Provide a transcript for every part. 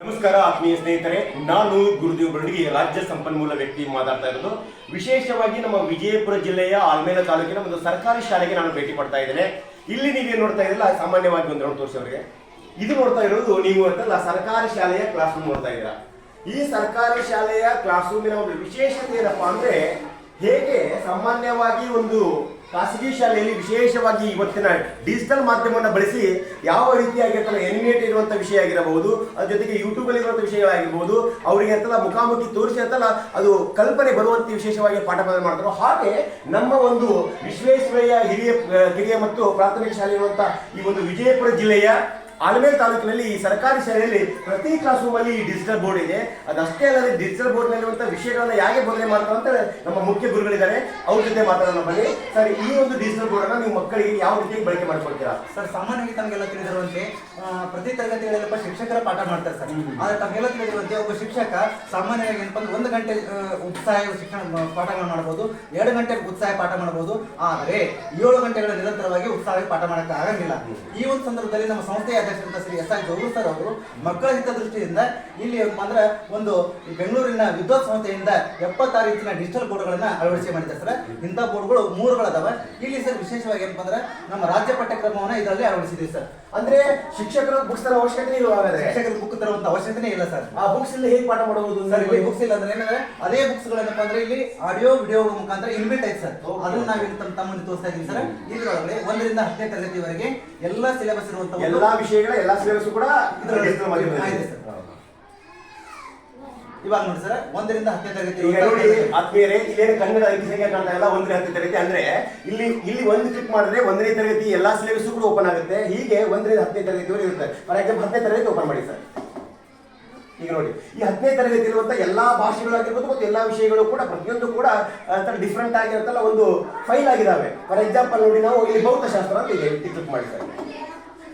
ನಮಸ್ಕಾರ, ಆತ್ಮೀಯ ಸ್ನೇಹಿತರೆ. ನಾನು ಗುರುದೇವ್ ಬರಡಿಗೆ, ರಾಜ್ಯ ಸಂಪನ್ಮೂಲ ವ್ಯಕ್ತಿ ಮಾತಾಡ್ತಾ ಇರೋದು. ವಿಶೇಷವಾಗಿ ನಮ್ಮ ವಿಜಯಪುರ ಜಿಲ್ಲೆಯ ಆಲ್ಮೇಲ ತಾಲೂಕಿನ ಒಂದು ಸರ್ಕಾರಿ ಶಾಲೆಗೆ ನಾನು ಭೇಟಿ ಪಡ್ತಾ ಇದ್ದೇನೆ. ಇಲ್ಲಿ ನೀವೇನು ನೋಡ್ತಾ ಇದ್ರಲ್ಲ ಸಾಮಾನ್ಯವಾಗಿ ಒಂದು ತೋರಿಸೋರಿಗೆ ಇದು ನೋಡ್ತಾ ಇರೋದು, ನೀವು ಅಂತಲ್ಲ ಸರ್ಕಾರಿ ಶಾಲೆಯ ಕ್ಲಾಸ್ ರೂಮ್ ನೋಡ್ತಾ ಇದ್ದೀರಾ. ಈ ಸರ್ಕಾರಿ ಶಾಲೆಯ ಕ್ಲಾಸ್ ರೂಮಿನ ಒಂದು ವಿಶೇಷತೆ ಏನಪ್ಪಾ ಅಂದ್ರೆ, ಹೇಗೆ ಸಾಮಾನ್ಯವಾಗಿ ಒಂದು ಖಾಸಗಿ ಶಾಲೆಯಲ್ಲಿ ವಿಶೇಷವಾಗಿ ಇವತ್ತಿನ ಡಿಜಿಟಲ್ ಮಾಧ್ಯಮವನ್ನು ಬಳಸಿ ಯಾವ ರೀತಿಯಾಗಿರ್ತಲ್ಲ ಎನಿಮೇಟ್ ಇರುವಂಥ ವಿಷಯ ಆಗಿರಬಹುದು, ಅದ್ರ ಜೊತೆಗೆ ಯೂಟ್ಯೂಬ್ ಅಲ್ಲಿ ಇರುವಂಥ ವಿಷಯಗಳಾಗಿರ್ಬೋದು ಅವರಿಗೆ ಅಂತಲ್ಲ ಮುಖಾಮುಖಿ ತೋರಿಸಿ ಅಂತಲ್ಲ ಅದು ಕಲ್ಪನೆ ಬರುವಂತೆ ವಿಶೇಷವಾಗಿ ಪಾಠ ಪ್ರದಾನ ಮಾಡ್ತಾರೆ. ಹಾಗೆ ನಮ್ಮ ಒಂದು ವಿಶ್ವೇಶ್ವರಯ್ಯ ಹಿರಿಯ ಹಿರಿಯ ಮತ್ತು ಪ್ರಾಥಮಿಕ ಶಾಲೆ ಇರುವಂಥ ಈ ಒಂದು ವಿಜಯಪುರ ಜಿಲ್ಲೆಯ ಆಲ್ಮೇಲ್ ತಾಲೂಕಿನಲ್ಲಿ ಈ ಸರ್ಕಾರಿ ಶಾಲೆಯಲ್ಲಿ ಪ್ರತಿ ಕ್ಲಾಸ್ ರೂಮ್ ಅಲ್ಲಿ ಡಿಜಿಟಲ್ ಬೋರ್ಡ್ ಇದೆ. ಅದಷ್ಟೇ ಅಲ್ಲದೆ ಡಿಜಿಟಲ್ ಬೋರ್ಡ್ ನಲ್ಲಿರುವಂತಹ ವಿಷಯಗಳನ್ನ ಹೇಗೆ ಬೋಧನೆ ಮಾಡ್ತಾರೆ ಅಂತ ನಮ್ಮ ಮುಖ್ಯ ಗುರುಗಳಿದ್ದಾರೆ. ಅವ್ರ ಜೊತೆ ಮಾತಾಡೋಣ ಬನ್ನಿ. ಸರ್ ಈ ಒಂದು ಡಿಜಿಟಲ್ ಬೋರ್ಡ್ ಅನ್ನ ನೀವು ಮಕ್ಕಳಿಗೆ ಯಾವ ರೀತಿ ಬಳಕೆ ಮಾಡ್ಕೊಳ್ತೀರಾ? ಸರ್ ಸಾಮಾನ್ಯವಾಗಿ ತಮಗೆಲ್ಲ ತಿಳಿದಿರುವಂತೆ ಪ್ರತಿ ತರಗತಿಗಳಲ್ಲಪ್ಪ ಶಿಕ್ಷಕರ ಪಾಠ ಮಾಡ್ತಾರೆ ಸರ್. ಆದ್ರೆ ತಮಗೆಲ್ಲ ತಿಳಿದಿರುವಂತೆ ಒಬ್ಬ ಶಿಕ್ಷಕ ಸಾಮಾನ್ಯವಾಗಿ ಏನಪ್ಪ ಅಂದ್ರೆ ಒಂದು ಗಂಟೆ ಉತ್ಸಾಹ ಶಿಕ್ಷಣ ಪಾಠಗಳನ್ನ ಪಾಠಗಳು ಮಾಡಬಹುದು ಎರಡು ಗಂಟೆ ಉತ್ಸಾಹ ಪಾಠ ಮಾಡಬಹುದು ಆದರೆ ಏಳು ಗಂಟೆಗಳ ನಿರಂತರವಾಗಿ ಉತ್ಸಾಹ ಪಾಠ ಮಾಡಕ್ಕೆ ಆಗಂಗಿಲ್ಲ. ಈ ಒಂದು ಸಂದರ್ಭದಲ್ಲಿ ನಮ್ಮ ಸಂಸ್ಥೆಯ ಅಧ್ಯಕ್ಷರಂತ Shri S R Gaurav sir ಅವರು ಮಕ್ಕಳ ಹಿತದೃಷ್ಟಿಯಿಂದ ಇಲ್ಲಿ ಏನಪ್ಪಾ ಅಂದ್ರೆ ಒಂದು ಬೆಂಗಳೂರಿನ ವಿದ್ವತ್ ಸಂಸ್ಥೆಯಿಂದ ಎಪ್ಪತ್ತಾರು ಇಂಚಿನ ಡಿಜಿಟಲ್ ಬೋರ್ಡ್ಗಳನ್ನ ಅಳವಡಿಸಿ ಮಾಡಿದ್ದಾರೆ ಸರ್. ಇಂಥ ಬೋರ್ಡ್ಗಳು ಮೂರುಗಳದಾವ. ಇಲ್ಲಿ ಸರ್ ವಿಶೇಷವಾಗಿ ಏನಪ್ಪ ಅಂದ್ರೆ ನಮ್ಮ ರಾಜ್ಯ ಪಠ್ಯಕ್ರಮವನ್ನ ಇದರಲ್ಲಿ ಅಳವಡಿಸಿದ್ದೀವಿ ಸರ್. ಅಂದ್ರೆ ಶಿಕ್ಷಕರ ಬುಕ್ಸ್ ತರ ಅವಶ್ಯಕತೆ ಇಲ್ಲ ಶಿಕ್ಷಕರ ಬುಕ್ ತರುವಂತ ಅವಶ್ಯಕತೆ ಇಲ್ಲ ಸರ್. ಆ ಬುಕ್ಸ್ ಇಲ್ಲಿ ಹೇಗೆ ಪಾಠ ಮಾಡಬಹುದು ಸರ್ ಇಲ್ಲಿ ಬುಕ್ಸ್ ಇಲ್ಲ ಅಂದ್ರೆ ಏನಂದ್ರೆ ಅದೇ ಬುಕ್ಸ್ ಗಳೇನಪ್ಪ ಅಂದ್ರೆ ಇಲ್ಲಿ ಆಡಿಯೋ ವಿಡಿಯೋ ಮುಖಾಂತರ ಇನ್ಬಿಟ್ ಐತೆ ಸರ್. ಅದನ್ನ ನಾವು ಇಲ್ಲಿ ತಮ್ಮ ತಮ್ಮನ್ನು ತೋರಿಸ್ತಾ ಇದೀವಿ ಸರ್. ಇದ್ರೊಳಗಡೆ ಒಂದರಿಂದ ಹತ್ತನೇ ತರಗತಿವರೆಗೆ ಎಲ್ಲ ಸಿಲೆಬಸ್ ಇರುವಂತಹ ಎಲ್ಲಾ ವಿಷಯಗಳ ಎಲ್ಲ ಸಿಲೆಬಸ್ ಕೂಡ. ಇವಾಗ ನೋಡಿ ಸರ್ ಒಂದರಿಂದ ಹತ್ತನೇ ತರಗತಿ ಈಗ ನೋಡಿ ಆತ್ಮೀಯರೇ ಇಲ್ಲೇನು ಕನ್ನಡ ಐದು ಸಂಖ್ಯೆ ಕಾಣ್ತಾ ಇಲ್ಲ ಒಂದನೇ ಹತ್ತನೇ ತರಗತಿ ಅಂದ್ರೆ ಇಲ್ಲಿ ಇಲ್ಲಿ ಒಂದು ಕ್ಲಿಕ್ ಮಾಡಿದ್ರೆ ಒಂದನೇ ತರಗತಿ ಎಲ್ಲಾ ಸಿಲೆಬಸ್ ಕೂಡ ಓಪನ್ ಆಗುತ್ತೆ. ಹೀಗೆ ಒಂದರಿಂದ ಹತ್ತನೇ ತರಗತಿವರೆಗೆ ಇರುತ್ತೆ. ಫಾರ್ ಎಕ್ಸಾಂಪಲ್ ಹತ್ತನೇ ತರಗತಿ ಓಪನ್ ಮಾಡಿ ಸರ್. ಈಗ ನೋಡಿ ಈ ಹತ್ತನೇ ತರಗತಿ ಇರುವಂತ ಎಲ್ಲಾ ಭಾಷೆಗಳಾಗಿರ್ಬೋದು ಮತ್ತು ಎಲ್ಲಾ ವಿಷಯಗಳು ಕೂಡ ಪ್ರತಿಯೊಂದು ಕೂಡ ಡಿಫ್ರೆಂಟ್ ಆಗಿರುತ್ತಲ್ಲ ಒಂದು ಫೈಲ್ ಆಗಿದಾವೆ. ಫಾರ್ ಎಕ್ಸಾಂಪಲ್ ನೋಡಿ ನಾವು ಇಲ್ಲಿ ಭೌತಶಾಸ್ತ್ರ ಅಂತ ಇದೆ ಕ್ಲಿಕ್ ಮಾಡಿ ಸರ್.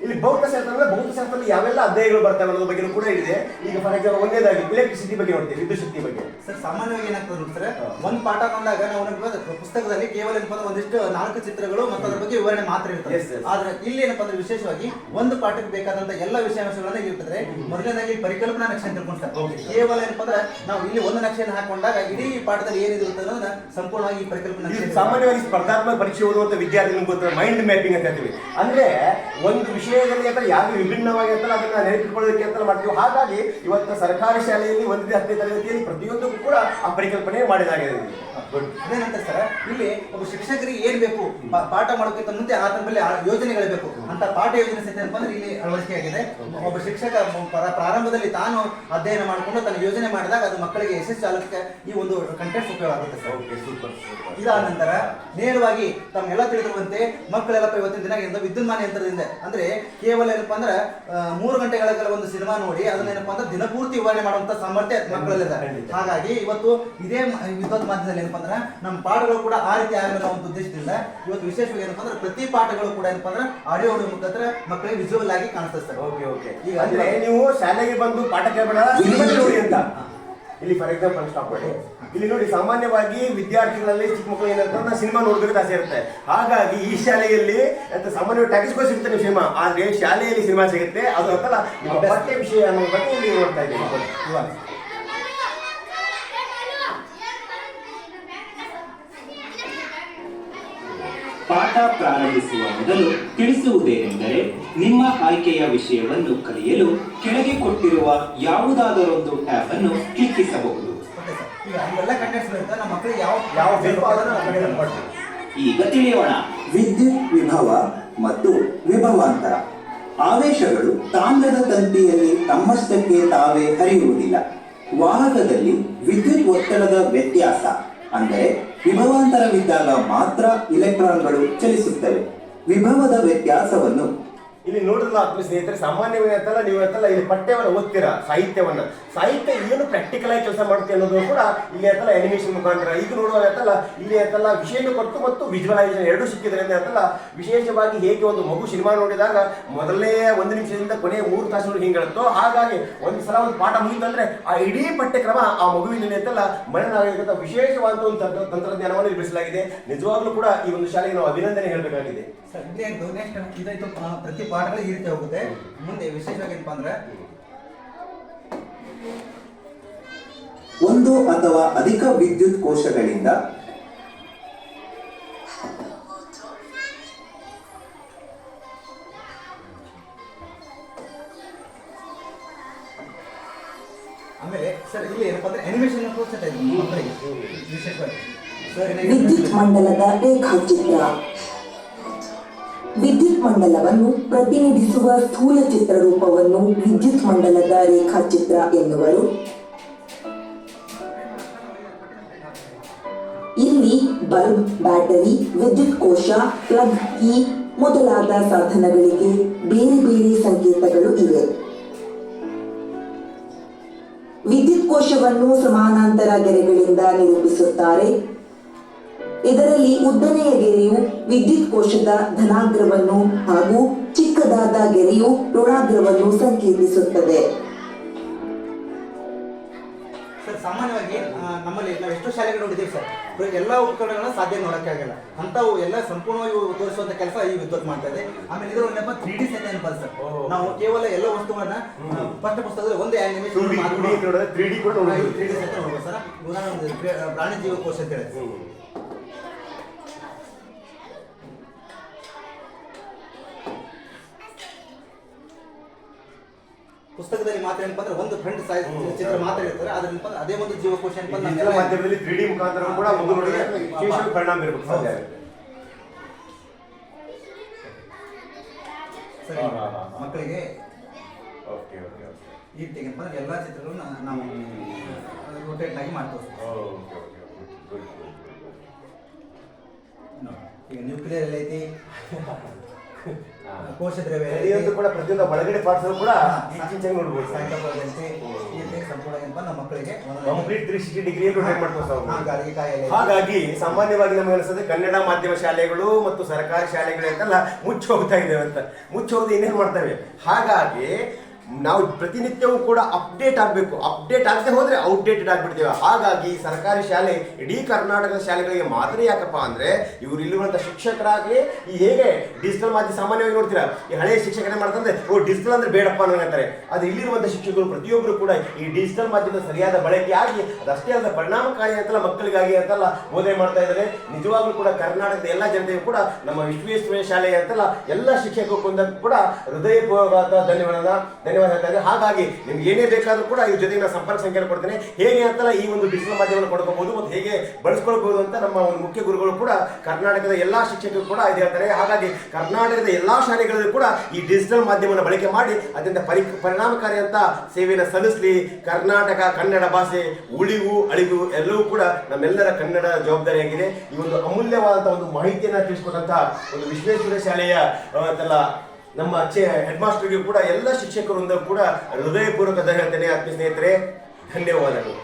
ಇಲ್ಲಿ ಭೌತಶಾಸ್ತ್ರ ಅಂದ್ರೆ ಭೌತಶಾಸ್ತ್ರದಲ್ಲಿ ಯಾವೆಲ್ಲ ಅಧ್ಯಾಯಗಳು ಬರ್ತವೆ ಅನ್ನೋದ್ರ ಬಗ್ಗೆ ಕೂಡ ಇದೆ ಈಗ ಫಾರ್ ಎಕ್ಸಾಂಪಲ್ ಒಂದೇದಾಗಿ ಇಲೆಕ್ಟ್ರಿಸಿಟಿ ಬಗ್ಗೆ ನೋಡ್ತೀವಿ ವಿದ್ಯುತ್ ಶಕ್ತಿ ಬಗ್ಗೆ. ಸರ್ ಸಾಮಾನ್ಯವಾಗಿ ಏನಾಗ್ತದೆ ಅಂದ್ರೆ ಸರ್ ಒಂದ್ ಪಾಠ ಬಂದಾಗ ನಾವು ಏನಪ್ಪ ಪುಸ್ತಕದಲ್ಲಿ ಕೇವಲ ಏನಪ್ಪ ಅಂದ್ರೆ ಒಂದಿಷ್ಟು ನಾಲ್ಕು ಚಿತ್ರಗಳು ಮತ್ತು ಅದ್ರ ಬಗ್ಗೆ ವಿವರಣೆ ಮಾತ್ರ ಇರ್ತದೆ. ಆದ್ರೆ ಇಲ್ಲಿ ಏನಪ್ಪ ಅಂದ್ರೆ ವಿಶೇಷವಾಗಿ ಒಂದು ಪಾಠಕ್ಕೆ ಬೇಕಾದಂತ ಎಲ್ಲ ವಿಷಯಾಂಶಗಳನ್ನ ಇರ್ತದೆ ಮೊದಲನೇದಾಗಿ ಪರಿಕಲ್ಪನಾ ನಕ್ಷೆ ಅಂತ ತಿಳ್ಕೊಂಡು ಸರ್. Okay. ಕೇವಲ ಏನಪ್ಪ ಅಂದ್ರೆ ನಾವು ಇಲ್ಲಿ ಒಂದು ನಕ್ಷೆಯನ್ನು ಹಾಕೊಂಡಾಗ ಇಡೀ ಪಾಠದಲ್ಲಿ ಏನಿರುತ್ತೆ ಅನ್ನೋದನ್ನ ಸಂಪೂರ್ಣವಾಗಿ ಈ ಪರಿಕಲ್ಪನಾ ಸಾಮಾನ್ಯವಾಗಿ ಸ್ಪರ್ಧಾತ್ಮಕ ಪರೀಕ್ಷೆ ಓದುವಂತ ವಿದ್ಯಾರ್ಥಿಗಳು ಮೈಂಡ್ ಮ್ಯಾಪಿಂಗ್ ಅಂತ ಹೇಳ್ತೀವಿ. ಅಂದ್ರೆ ಒಂದು ವಿಷಯದಲ್ಲಿ ಅಂತ ಯಾವ ವಿಭಿನ್ನವಾಗಿ ಅಂತ ಅದನ್ನ ನೆನಪಿಟ್ಕೊಳ್ಳೋದಕ್ಕೆ ಅಂತ ಮಾಡ್ತೀವಿ. ಹಾಗಾಗಿ ಇವತ್ತು ಸರ್ಕಾರಿ ಶಾಲೆಯಲ್ಲಿ ಒಂದೇ ಹತ್ತನೇ ತರಗತಿಯಲ್ಲಿ ಪ್ರತಿಯೊಂದಕ್ಕೂ ಕೂಡ ಆ ಪರಿಕಲ್ಪನೆ ಮಾಡಿದಾಗಿದೆ ಅದೇನಂತ ಸರ್ ಇಲ್ಲಿ ಒಬ್ಬ ಶಿಕ್ಷಕರಿಗೆ ಏನ್ ಬೇಕು? ಪಾಠ ಮಾಡೋಕ್ಕಿಂತ ಮುಂದೆ ಆತನ ಮೇಲೆ ಯೋಜನೆಗಳು ಬೇಕು. ಅಂತ ಪಾಠ ಯೋಜನೆ ಸಹಿತ ಅಂದ್ರೆ ಇಲ್ಲಿ ಅಳವಡಿಕೆ ಆಗಿದೆ. ಒಬ್ಬ ಶಿಕ್ಷಕ ಪ್ರ- ಪ್ರಾರಂಭದಲ್ಲಿ ತಾನು ಅಧ್ಯಯನ ಮಾಡಿಕೊಂಡು ತನ್ನ ಯೋಜನೆ ಮಾಡಿದಾಗ ಅದು ಮಕ್ಕಳಿಗೆ ಯಶಸ್ಸು ಆಗಲಿಕ್ಕೆ ಈ ಒಂದು ಕಂಟೆಂಟ್ ಉಪಯೋಗ ಆಗುತ್ತೆ ಸರ್. ಇದಾದ ನಂತರ ನೇರವಾಗಿ ತಮ್ಮೆಲ್ಲ ತಿಳಿದಿರುವಂತೆ ಮಕ್ಕಳೆಲ್ಲ ಇವತ್ತಿನ ದಿನ ವಿದ್ಯುನ್ಮಾನ ಯಂತ್ರದಿಂದ ಅಂದ್ರೆ ಕೇವಲ ಏನಪ್ಪಾ ಅಂದ್ರೆ ಮೂರು ಗಂಟೆಗಳ ಕಾಲ ಒಂದು ಸಿನಿಮಾ ನೋಡಿ ಅದನ್ನ ಏನಪ್ಪಾ ಅಂದ್ರೆ ದಿನಪೂರ್ತಿ ವಿವರಣೆ ಮಾಡುವಂತ ಸಾಮರ್ಥ್ಯ ಮಕ್ಕಳಲ್ಲಿದೆ. ಹಾಗಾಗಿ ಇವತ್ತು ಇದೇ ವಿದ್ವತ್ ಮಾಧ್ಯಮದಲ್ಲಿ ಏನಪ್ಪಾ ಅಂದ್ರೆ ನಮ್ಮ ಪಾಠಗಳು ಕೂಡ ಆ ರೀತಿ ಆಗಿರೋ ಒಂದು ಉದ್ದೇಶದಿಂದ ಇವತ್ತು ವಿಶೇಷವಾಗಿ ಏನಪ್ಪಾ ಅಂದ್ರೆ ಪ್ರತಿ ಪಾಠಗಳು ಕೂಡ ಏನಪ್ಪಾ ಅಂದ್ರೆ ಆಡಿಯೋ ಮುಖಾಂತರ ಮಕ್ಕಳಿಗೆ ವಿಜುವಲ್ ಆಗಿ ಕಾಣಿಸ್ತಾರೆ ಓಕೆ ಓಕೆ. ಈಗ ಅಂದ್ರೆ ನೀವು ಶಾಲೆಗೆ ಬಂದು ಪಾಠ ಕೇಳಬೇಡ ಸಿನಿಮಾ ನೋಡಿ ಅಂತ. ಇಲ್ಲಿ ಫಾರ್ ಎಕ್ಸಾಂಪಲ್ ಸ್ಟಾಪ್ ಮಾಡಿ. ಇಲ್ಲಿ ನೋಡಿ ಸಾಮಾನ್ಯವಾಗಿ ವಿದ್ಯಾರ್ಥಿಗಳಲ್ಲಿ ಚಿಕ್ಕ ಮಕ್ಕಳು ಏನಂತ ಸಿನಿಮಾ ನೋಡ್ಬೇಕು ಆಸೆ ಇರುತ್ತೆ. ಹಾಗಾಗಿ ಈ ಶಾಲೆಯಲ್ಲಿ ಅಂತ ಸಾಮಾನ್ಯವಾಗಿ ಟ್ಯಾಕ್ಸ್ಗಳು ಸಿಗುತ್ತೆ ನೀವು ಸಿನಿಮಾ ಆದ್ರೆ ಶಾಲೆಯಲ್ಲಿ ಸಿನಿಮಾ ಸಿಗುತ್ತೆ. ಅದು ಅಂತಲ್ಲ ಬಟ್ಟೆ ಪಠ್ಯ ವಿಷಯ ಅನ್ನೋ ಬಗ್ಗೆ ಇಲ್ಲಿ ನೋಡ್ತಾ ಇದ್ದೀವಿ ಪಾಠ ಪ್ರಾರಂಭಿಸುವ ಮೊದಲು ತಿಳಿಸುವುದೇನೆಂದರೆ ನಿಮ್ಮ ಆಯ್ಕೆಯ ವಿಷಯವನ್ನು ಕಲಿಯಲು ಕೆಳಗೆ ಕೊಟ್ಟಿರುವ ಯಾವುದಾದರೊಂದು ಟ್ಯಾಬ್ ಅನ್ನು ಕ್ಲಿಕ್ಕಿಸಬಹುದು. ಈಗ ತಿಳಿಯೋಣ. ವಿದ್ಯುತ್ ವಿಭವ ಮತ್ತು ವಿಭವಾಂತರ. ಆವೇಶಗಳು ತಾಮ್ರದ ತಂತಿಯಲ್ಲಿ ತಮ್ಮಷ್ಟಕ್ಕೆ ತಾವೇ ಹರಿಯುವುದಿಲ್ಲ. ವಾಹಕದಲ್ಲಿ ವಿದ್ಯುತ್ ಒತ್ತಡದ ವ್ಯತ್ಯಾಸ ಅಂದರೆ ವಿಭವಾಂತರವಿದ್ದಾಗ ಮಾತ್ರ ಇಲೆಕ್ಟ್ರಾನ್ಗಳು ಚಲಿಸುತ್ತವೆ. ವಿಭವದ ವ್ಯತ್ಯಾಸವನ್ನು ಇಲ್ಲಿ ನೋಡಿದ್ರಲ್ಲ ಆತ್ಮ ಸ್ನೇಹಿತರೆ, ಸಾಮಾನ್ಯವಾಗಿ ಅಂತಲ್ಲ ನೀವು ಹೇಳ್ತಲ್ಲ ಇಲ್ಲಿ ಪಠ್ಯವನ್ನು ಓದ್ತೀರಾ? ಸಾಹಿತ್ಯವನ್ನ. ಸಾಹಿತ್ಯ ಏನು ಪ್ರಾಕ್ಟಿಕಲ್ ಆಗಿ ಕೆಲಸ ಮಾಡುತ್ತೆ ಅನ್ನೋದು ಕೂಡ ಇಲ್ಲಿ ಅಂತಲ್ಲ ಅನಿಮೇಷನ್ ಮುಖಾಂತರ. ಈಗ ನೋಡುವಾಗ ಅಂತಲ್ಲ ಇಲ್ಲಿ ಅಂತಲ್ಲ ವಿಷಯನ ಕೊಟ್ಟು ಮತ್ತು ವಿಜುವಲೈಸೇಷನ್ ಎರಡೂ ಸಿಕ್ಕಿದ್ರಿಂದ ಅಂತಲ್ಲ ವಿಶೇಷವಾಗಿ ಹೇಗೆ ಒಂದು ಮಗು ಸಿನಿಮಾ ನೋಡಿದಾಗ ಮೊದಲನೇ ಒಂದು ನಿಮಿಷದಿಂದ ಕೊನೆಯ ಮೂರು ತಾಸುಗಳು ಹೇಳುತ್ತೋ, ಹಾಗಾಗಿ ಒಂದು ಸಲ ಒಂದು ಪಾಠ ಮುಗಿತಂದ್ರೆ ಆ ಇಡೀ ಪಠ್ಯಕ್ರಮ ಆ ಮಗುವಿನಲ್ಲಿ ಅಂತಲ್ಲ ಮನನಾಗಲಿಕ್ಕೆ ವಿಶೇಷವಾದ ಒಂದು ತಂತ್ರ- ತಂತ್ರಜ್ಞಾನವನ್ನು ನಿರ್ಮಿಸಲಾಗಿದೆ ನಿಜವಾಗ್ಲೂ ಕೂಡ ಈ ಒಂದು ಶಾಲೆಗೆ ನಾವು ಅಭಿನಂದನೆ ಹೇಳಬೇಕಾಗಿದೆ. ಸರ್ ಪಾಠಗಳು ಈ ರೀತಿ ಹೋಗುತ್ತೆ. ಮುಂದೆ ವಿಶೇಷವಾಗಿ ಏನಪ್ಪಾ ಅಂದ್ರೆ ಒಂದು ಅಥವಾ ಅಧಿಕ ವಿದ್ಯುತ್ ಕೋಶಗಳಿಂದ ಆಮೇಲೆ ಸರ್ ಇಲ್ಲಿ ಏನಪ್ಪ ಅಂದ್ರೆ ಅನಿಮೇಷನ್ ವಿಶೇಷವಾಗಿ. ಸರ್ ವಿದ್ಯುತ್ ಮಂಡಲದ ರೇಖಾಚಿತ್ರ. ಮಂಡಲವನ್ನು ಪ್ರತಿನಿಧಿಸುವ ಸ್ಥೂಲ ಚಿತ್ರರೂಪವನ್ನು ವಿದ್ಯುತ್ ಮಂಡಲದ ರೇಖಾಚಿತ್ರ ಎನ್ನುವರು. ಇಲ್ಲಿ ಬಲ್ಬ್, ಬ್ಯಾಟರಿ, ವಿದ್ಯುತ್ ಕೋಶ, ಪ್ಲಗ್, ಕೀ ಮೊದಲಾದ ಸಾಧನಗಳಿಗೆ ಬೇರೆ ಬೇರೆ ಸಂಕೇತಗಳು ಇವೆ. ವಿದ್ಯುತ್ ಕೋಶವನ್ನು ಸಮಾನಾಂತರ ಗೆರೆಗಳಿಂದ ನಿರೂಪಿಸುತ್ತಾರೆ. ಇದರಲ್ಲಿ ಉದ್ದನೆಯ ಗೆರೆಯು ವಿದ್ಯುತ್ ಕೋಶದ ಧನಾಗ್ರವನ್ನು ಹಾಗೂ ಚಿಕ್ಕದಾದ ಗೆರೆಯು ಋಣಾಗ್ರವನ್ನು ಸಂಕೇತಿಸುತ್ತದೆ. ಸರ್ ಸಾಮಾನ್ಯವಾಗಿ ನಮ್ಮಲ್ಲಿ ನಾವು ಎಷ್ಟೋ ಶಾಲೆಗಳು ನೋಡಿದ್ದೀವಿ ಸರ್. ಎಲ್ಲ ಉಪಕರಣಗಳನ್ನ ಸಾಧ್ಯ ನೋಡಕ್ಕೆ ಆಗಲ್ಲ. ಅಂತವು ಎಲ್ಲ ಸಂಪೂರ್ಣವಾಗಿ ತೋರಿಸುವಂತ ಕೆಲಸ ಈ ವಿದ್ಯುತ್ ಮಾಡ್ತಾ ಇದೆ. ಆಮೇಲೆ ಇದರ ಏನಪ್ಪ ತ್ರೀ ಡಿ ಸೆಟ್ ಏನಪ್ಪ ಸರ್? ನಾವು ಕೇವಲ ಎಲ್ಲ ವಸ್ತುಗಳನ್ನ ಫಸ್ಟ್ ಪಠ್ಯ ಪುಸ್ತಕದಲ್ಲಿ ಒಂದೇ ನೋಡಿದ್ರೆ ತ್ರೀ ಡಿ ಕೂಡ ತ್ರೀ ಡಿ ಸೆಟ್ ನೋಡ್ಬೋದು ಸರ್. ಉದಾಹರಣೆ ಪ್ರಾಣಿ ಜೀವಕೋಶ ಅಂತ ಹೇಳಿ ಪುಸ್ತಕದಲ್ಲಿ ಮಾತ್ರ ಏನಪ್ಪ ಅಂದ್ರೆ ಒಂದು ಫ್ರಂಟ್ ಸೈಜ್ ಚಿತ್ರ ಮಾತ್ರ ಇರ್ತಾರೆ. ಅದ್ರಿಂದ ಅದೇ ಒಂದು ಜೀವಕೋಶ ಮಾಧ್ಯಮದಲ್ಲಿ ತ್ರೀ ಡಿ ಮುಖಾಂತರ ಕೂಡ ಪರಿಣಾಮ ಬೀರಬೇಕು ಸಾಧ್ಯ ಆಗುತ್ತೆ ಸರಿ. ಮಕ್ಕಳಿಗೆ ಓಕೆ ಓಕೆ ಓಕೆ ಈ ಏನಪ್ಪ ಅಂದ್ರೆ ಎಲ್ಲಾ ಚಿತ್ರಗಳನ್ನ ನಾವು ರೊಟೇಟ್ ಆಗಿ ಮಾಡ್ತೇವೆ ಓಕೆ ಓಕೆ ಗುಡ್ ಈಗ ನ್ಯೂಕ್ಲಿಯರ್ ಎಲ್ಲ ಐತಿ. ಕೋಶ ದ್ರವ್ಯ ಎಲ್ಲ ಪ್ರತಿಯೊಂದು ಕೂಡ ಪ್ರತಿಯೊಂದು ಒಳಗಡೆ ಪಾರ್ಟ್ಸ್ ಕೂಡ ಹೆಚ್ಚಿನ ನೋಡ್ಬೋದು. ಸೈಂಕಲ್ ಐತಿ. ಈ ರೀತಿ ಸಂಪೂರ್ಣ ನಮ್ಮ ಮಕ್ಕಳಿಗೆ complete three sixty degree rotate ಕಾಯಿಲೆ. ಹಾಗಾಗಿ ಸಾಮಾನ್ಯವಾಗಿ ನಮಗೆ ಅನಿಸ್ತದೆ ಕನ್ನಡ ಮಾಧ್ಯಮ ಶಾಲೆಗಳು ಮತ್ತು ಸರ್ಕಾರಿ ಶಾಲೆಗಳು ಅಂತೆಲ್ಲ ಮುಚ್ಚಿ ಹೋಗ್ತಾ ಇದ್ದೇವೆ ಅಂತ. ಮುಚ್ಚಿ ಹೋಗದೆ ಇನ್ನೇನು ಮಾಡ್ತವೆ? ಹಾಗಾಗಿ ನಾವು ಪ್ರತಿನಿತ್ಯವೂ ಕೂಡ ಅಪ್ಡೇಟ್ ಆಗಬೇಕು. ಅಪ್ಡೇಟ್ ಆಗದೆ ಹೋದ್ರೆ ಔಟ್ಡೇಟೆಡ್ ಆಗಿಬಿಡ್ತೇವೆ. ಹಾಗಾಗಿ ಸರ್ಕಾರಿ ಶಾಲೆ, ಇಡೀ ಕರ್ನಾಟಕದ ಶಾಲೆಗಳಿಗೆ ಮಾತ್ರ ಯಾಕಪ್ಪ ಅಂದ್ರೆ ಇವರು ಇಲ್ಲಿರುವಂಥ ಶಿಕ್ಷಕರಾಗಲಿ, ಈ ಹೇಗೆ ಡಿಜಿಟಲ್ ಮಾಧ್ಯಮ ಸಾಮಾನ್ಯವಾಗಿ ನೋಡ್ತೀರಾ? ಈ ಹಳೆಯ ಶಿಕ್ಷಕರೇ ಮಾಡ್ತಂದ್ರೆ ಓ ಡಿಜಿಟಲ್ ಅಂದ್ರೆ ಬೇಡಪ್ಪ ಅನ್ನಂತಾರೆ ಅದು ಇಲ್ಲಿರುವಂಥ ಶಿಕ್ಷಕರು ಪ್ರತಿಯೊಬ್ಬರು ಕೂಡ ಈ ಡಿಜಿಟಲ್ ಮಾಧ್ಯಮದ ಸರಿಯಾದ ಬಳಕೆಯಾಗಿ ಅದಷ್ಟೇ ಅಲ್ಲದ ಪರಿಣಾಮಕಾರಿ ಅಂತಲ್ಲ, ಮಕ್ಕಳಿಗಾಗಿ ಅಂತಲ್ಲ ಬೋಧನೆ ಮಾಡ್ತಾ ಇದ್ದಾರೆ. ನಿಜವಾಗ್ಲೂ ಕೂಡ ಕರ್ನಾಟಕದ ಎಲ್ಲ ಜನತೆಗೂ ಕೂಡ ನಮ್ಮ ವಿಶ್ವೇಶ್ವರ ಶಾಲೆ ಅಂತಲ್ಲ ಎಲ್ಲ ಶಿಕ್ಷಕರು ಕೂಡ ಹೃದಯಪೂರ್ವಕ ಧನ್ಯವಾದ. ಧನ್ಯವಾದ ಹಾಗಾಗಿ ನಿಮ್ಗೆ ಏನೇ ಬೇಕಾದರೂ ಕೂಡ ಇವ್ರ ಜೊತೆಗೆ ನಾನು ಸಂಪರ್ಕ ಸಂಖ್ಯೆ ಕೊಡ್ತೇನೆ. ಹೇಗೆ ಅಂತಲ್ಲ ಈ ಒಂದು ಡಿಜಿಟಲ್ ಮಾಧ್ಯಮವನ್ನು ಪಡ್ಕೋಬಹುದು ಮತ್ತು ಹೇಗೆ ಬಳಸ್ಕೊಳ್ಬಹುದು ಅಂತ ನಮ್ಮ ಒಂದು ಮುಖ್ಯ ಗುರುಗಳು ಕೂಡ ಕರ್ನಾಟಕದ ಎಲ್ಲ ಶಿಕ್ಷಕರು ಕೂಡ ಇದು ಹೇಳ್ತಾರೆ. ಹಾಗಾಗಿ ಕರ್ನಾಟಕದ ಎಲ್ಲ ಶಾಲೆಗಳಲ್ಲೂ ಕೂಡ ಈ ಡಿಜಿಟಲ್ ಮಾಧ್ಯಮವನ್ನು ಬಳಕೆ ಮಾಡಿ ಅದರಿಂದ ಪರಿ, ಪರಿಣಾಮಕಾರಿ ಅಂತ ಸೇವೆಯನ್ನು ಸಲ್ಲಿಸಲಿ. ಕರ್ನಾಟಕ ಕನ್ನಡ ಭಾಷೆ ಉಳಿವು, ಅಳಿವು ಎಲ್ಲವೂ ಕೂಡ ನಮ್ಮೆಲ್ಲರ ಕನ್ನಡ ಜವಾಬ್ದಾರಿಯಾಗಿದೆ. ಈ ಒಂದು ಅಮೂಲ್ಯವಾದಂತಹ ಒಂದು ಮಾಹಿತಿಯನ್ನು ತಿಳಿಸ್ಕೊಟ್ಟಂತಹ ಒಂದು ವಿಶ್ವೇಶ್ವರ ಶಾಲೆಯ ಅಂತಲ್ಲ ನಮ್ಮ ಹೆಡ್ ಮಾಸ್ಟರ್ಗೂ ಕೂಡ ಎಲ್ಲ ಶಿಕ್ಷಕರಿಂದ ಕೂಡ ಹೃದಯಪೂರ್ವಕ ಹೇಳ್ತೇನೆ ಆತ್ಮೀಯ ಸ್ನೇಹಿತರೆ ಧನ್ಯವಾದಗಳು